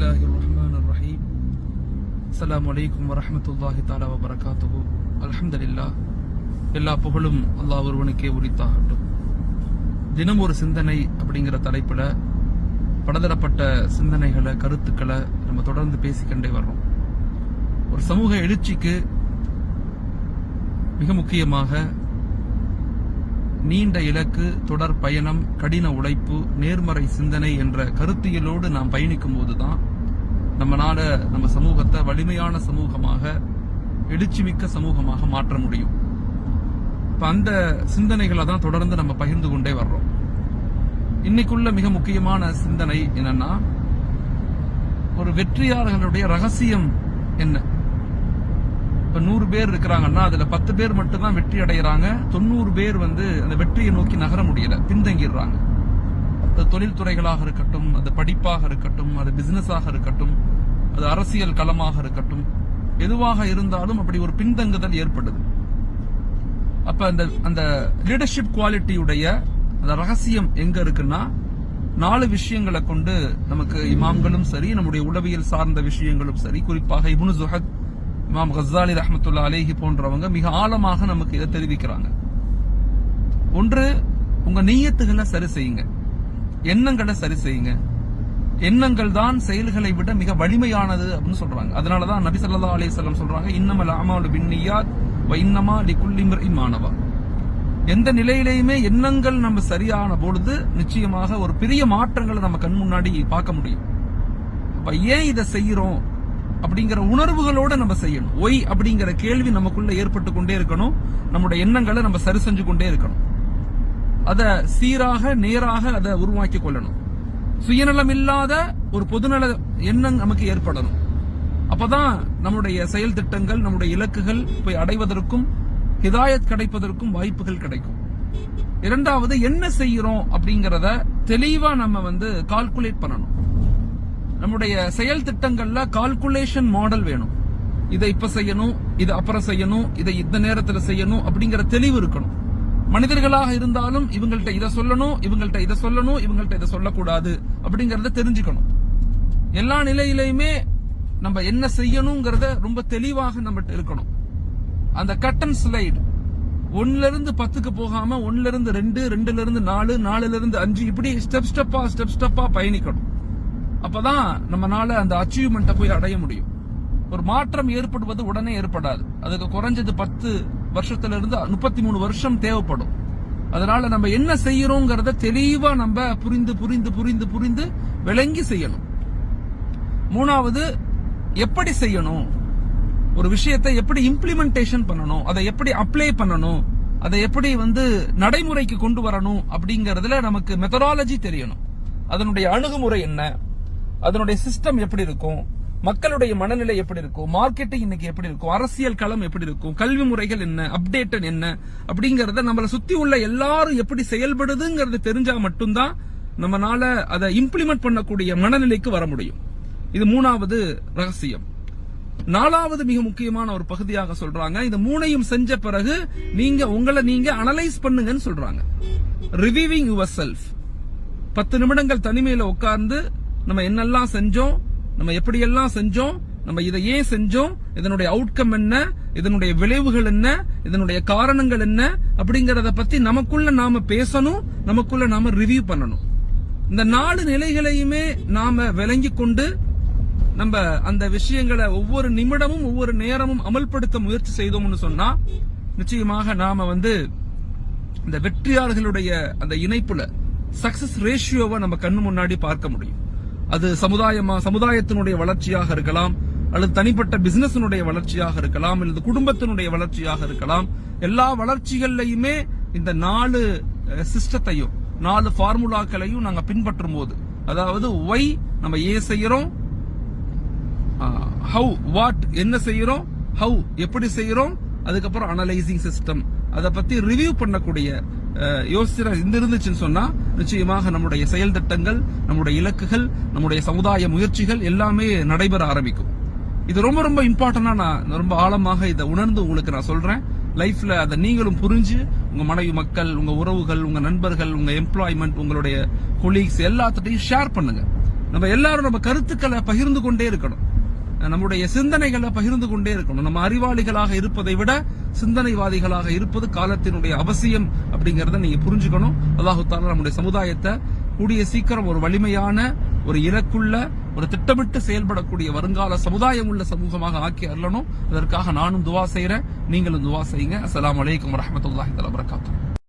الله الرحمن الرحيم السلام عليكم ورحمة الله تعالى وبركاته الحمد لله எல்லா புகழும் அல்லாஹ் ஒருவனுக்கே உரித்தாகட்டும் தினம் ஒரு சிந்தனை அப்படிங்கிற தலைப்புல பலதரப்பட்ட சிந்தனைகளை கருத்துக்களை நம்ம தொடர்ந்து பேசிக்கொண்டே வர்றோம் ஒரு சமூக எழுச்சிக்கு மிக முக்கியமாக நீண்ட இலக்கு தொடர் பயணம் கடின உழைப்பு நேர்மறை சிந்தனை என்ற கருத்தியலோடு நாம் பயணிக்கும் போதுதான் நம்ம நாட நம்ம சமூகத்தை வலிமையான சமூகமாக எழுச்சிமிக்க சமூகமாக மாற்ற முடியும். இப்ப அந்த சிந்தனைகளை தான் தொடர்ந்து நம்ம பகிர்ந்து கொண்டே வர்றோம். இன்னைக்குள்ள மிக முக்கியமான சிந்தனை என்னன்னா ஒரு வெற்றியாளர்களுடைய ரகசியம் என்ன? இப்ப நூறு பேர் இருக்கிறாங்கன்னா அதுல பத்து பேர் மட்டும்தான் வெற்றி அடைகிறாங்க தொண்ணூறு பேர் வந்து அந்த வெற்றியை நோக்கி நகர முடியல பின்தங்கிடுறாங்க. அது தொழில்துறைகளாக இருக்கட்டும் அது படிப்பாக இருக்கட்டும் அது பிசினஸாக இருக்கட்டும் அது அரசியல் களமாக இருக்கட்டும் எதுவாக இருந்தாலும் அப்படி ஒரு பின்தங்குதல் ஏற்படுது. அப்ப அந்த அந்த லீடர்ஷிப் குவாலிட்டியுடைய அந்த ரகசியம் எங்க இருக்குன்னா நாலு விஷயங்களை கொண்டு நமக்கு இமாம்களும் சரி நம்முடைய உளவியல் சார்ந்த விஷயங்களும் சரி குறிப்பாக இபுனு ஜுஹத் இமாம் கசாலி ரஹமத்துல்லா அலேஹி போன்றவங்க மிக ஆழமாக நமக்கு இதை தெரிவிக்கிறாங்க. ஒன்று உங்க நீயத்துகளை சரி செய்யுங்க. எண்ணங்களை சரி செய்யுங்க. எண்ணங்கள் தான் செயல்களை விட மிக வலிமையானது அப்படின்னு சொல்றாங்க. அதனாலதான் நபி ஸல்லல்லாஹு அலிசல்லாம் சொல்றாங்க இன்னமல் அமாலு பின்னியாத் வ இன்னமா லிகுல்லி இம்ரிஇன் எந்த நிலையிலையுமே எண்ணங்கள் நம்ம சரியான பொழுது நிச்சயமாக ஒரு பெரிய மாற்றங்களை நம்ம கண் முன்னாடி பார்க்க முடியும். அப்ப ஏன் இதை செய்யறோம்? அப்படிங்கிற உணர்வுகளோட நம்ம செய்யணும். ஒய் அப்படிங்கிற கேள்வி நமக்குள்ள ஏற்பட்டு கொண்டே இருக்கணும். நம்முடைய எண்ணங்களை நம்ம சரி செஞ்சு கொண்டே இருக்கணும். அத சீராக நேராக அதை உருவாக்கி கொள்ளணும். சுயநலம் இல்லாத ஒரு பொதுநல எண்ணம் நமக்கு ஏற்படணும். அப்பதான் நம்முடைய செயல் திட்டங்கள் நம்முடைய இலக்குகள் போய் அடைவதற்கும் ஹிதாயத் கிடைப்பதற்கும் வாய்ப்புகள் கிடைக்கும். இரண்டாவது என்ன செய்யறோம் அப்படிங்கறத தெளிவா நம்ம வந்து கால்குலேட் பண்ணணும். நம்முடைய செயல் திட்டங்கள்ல கால்குலேஷன் மாடல் வேணும். இதை இப்ப செய்யணும் இதை அப்புறம் செய்யணும் இதை இந்த நேரத்துல செய்யணும் அப்படிங்கிற தெளிவு இருக்கணும். மனிதர்களாக இருந்தாலும் இவங்கள்ட்ட இதை சொல்லணும் இவங்கள்ட்ட இதை சொல்லணும் இவங்கள்ட்ட இதை சொல்லக்கூடாது அப்படிங்கறத தெரிஞ்சுக்கணும். எல்லா நிலையிலையுமே நம்ம என்ன செய்யணுங்கிறத ரொம்ப தெளிவாக நம்மகிட்ட இருக்கணும். அந்த கட்டன் ஸ்லைடு ஒன்னுல இருந்து பத்துக்கு போகாம ஒன்னுல இருந்து ரெண்டு ரெண்டுல இருந்து நாலு நாலுல இருந்து அஞ்சு இப்படி ஸ்டெப் ஸ்டெப்பா ஸ்டெப் ஸ்டெப்பா பயணிக்கணும். அப்பதான் நம்மளால அந்த அச்சீவ்மெண்ட்டை போய் அடைய முடியும். ஒரு மாற்றம் ஏற்படுவது உடனே ஏற்படாது. அதுக்கு குறைஞ்சது பத்து வருஷத்துல இருந்து முப்பத்தி மூணு வருஷம் தேவைப்படும். அதனால நம்ம என்ன செய்யறோங்கிறத தெளிவா நம்ம புரிந்து புரிந்து புரிந்து புரிந்து விளங்கி செய்யணும். மூணாவது எப்படி செய்யணும்? ஒரு விஷயத்தை எப்படி இம்ப்ளிமெண்டேஷன் பண்ணணும்? அதை எப்படி அப்ளை பண்ணணும்? அதை எப்படி வந்து நடைமுறைக்கு கொண்டு வரணும்? அப்படிங்கறதுல நமக்கு மெத்தடாலஜி தெரியணும். அதனுடைய அணுகுமுறை என்ன? அதனுடைய சிஸ்டம் எப்படி இருக்கும்? மக்களுடைய மனநிலை எப்படி இருக்கும்? மார்க்கெட்டிங் இன்னைக்கு எப்படி இருக்கும்? அரசியல் களம் எப்படி இருக்கும்? கல்வி முறைகள் என்ன? அப்டேட்டட் என்ன? அப்படிங்கறத நம்மள சுத்தி உள்ள எல்லாரும் எப்படி செயல்படுதுங்கிறது தெரிஞ்சா மட்டும்தான் நம்மளால அதை இம்ப்ளிமெண்ட் பண்ணக்கூடிய மனநிலைக்கு வர முடியும். இது மூணாவது ரகசியம். நாலாவது மிக முக்கியமான ஒரு பகுதியாக சொல்றாங்க. இந்த மூணையும் செஞ்ச பிறகு நீங்க உங்களை நீங்க அனலைஸ் பண்ணுங்கன்னு சொல்றாங்க. ரிவிவிங் யுவர் செல்ஃப் பத்து நிமிடங்கள் தனிமையில உட்கார்ந்து நம்ம என்னெல்லாம் செஞ்சோம் நம்ம எப்படியெல்லாம் செஞ்சோம் நம்ம இதை ஏன் செஞ்சோம் இதனுடைய அவுட்கம் என்ன இதனுடைய விளைவுகள் என்ன இதனுடைய காரணங்கள் என்ன அப்படிங்கறத பத்தி நமக்குள்ள நாம பேசணும் நமக்குள்ள நாம ரிவ்யூ பண்ணணும். இந்த நாலு நிலைகளையுமே நாம விளங்கி கொண்டு நம்ம அந்த விஷயங்களை ஒவ்வொரு நிமிடமும் ஒவ்வொரு நேரமும் அமல்படுத்த முயற்சி செய்தோம்னு சொன்னா நிச்சயமாக நாம வந்து இந்த வெற்றியாளர்களுடைய அந்த இணைப்புல சக்சஸ் ரேஷியோவை நம்ம கண்ணு முன்னாடி பார்க்க முடியும். அது சமுதாயமா சமுதாயத்தினுடைய வளர்ச்சியாக இருக்கலாம் அல்லது தனிப்பட்ட பிசினஸினுடைய வளர்ச்சியாக இருக்கலாம் அல்லது குடும்பத்தினுடைய வளர்ச்சியாக இருக்கலாம். எல்லா வளர்ச்சிகள்லையுமே இந்த நாலு சிஸ்டத்தையும் நாலு ஃபார்முலாக்களையும் நாங்க பின்பற்றும் போது அதாவது ஒய் நம்ம ஏ செய்யறோம் ஹவு வாட் என்ன செய்யறோம் ஹவு எப்படி செய்யறோம் அதுக்கப்புறம் அனலைசிங் சிஸ்டம் அதை பத்தி ரிவ்யூ பண்ணக்கூடிய யோசிச்சு இந்த இருந்துச்சுன்னு சொன்னா நிச்சயமாக நம்முடைய செயல் திட்டங்கள் நம்முடைய இலக்குகள் நம்முடைய சமுதாய முயற்சிகள் எல்லாமே நடைபெற ஆரம்பிக்கும். இது ரொம்ப ரொம்ப இம்பார்ட்டன்டா நான் ரொம்ப ஆழமாக இதை உணர்ந்து உங்களுக்கு நான் சொல்றேன். லைஃப்ல அதை நீங்களும் புரிஞ்சு உங்க மனைவி மக்கள் உங்க உறவுகள் உங்க நண்பர்கள் உங்க எம்ப்ளாய்மெண்ட் உங்களுடைய கொலீக்ஸ் எல்லாத்திட்டையும் ஷேர் பண்ணுங்க. நம்ம எல்லாரும் நம்ம கருத்துக்களை பகிர்ந்து கொண்டே இருக்கணும். நம்முடைய சிந்தனைகளை பகிர்ந்து கொண்டே இருக்கணும். நம்ம அறிவாளிகளாக இருப்பதை விட சிந்தனைவாதிகளாக இருப்பது காலத்தினுடைய அவசியம் அப்படிங்கறத நீங்க புரிஞ்சுக்கணும். அல்லாஹு தாலா நம்முடைய சமுதாயத்தை கூடிய சீக்கிரம் ஒரு வலிமையான ஒரு இலக்குள்ள ஒரு திட்டமிட்டு செயல்படக்கூடிய வருங்கால சமுதாயம் உள்ள சமூகமாக ஆக்கி அருளணும். அதற்காக நானும் துவா செய்யறேன் நீங்களும் துவா செய்யுங்க. அஸ்லாம் வலைக்கம் வரமத்துல வரகாத்தூர்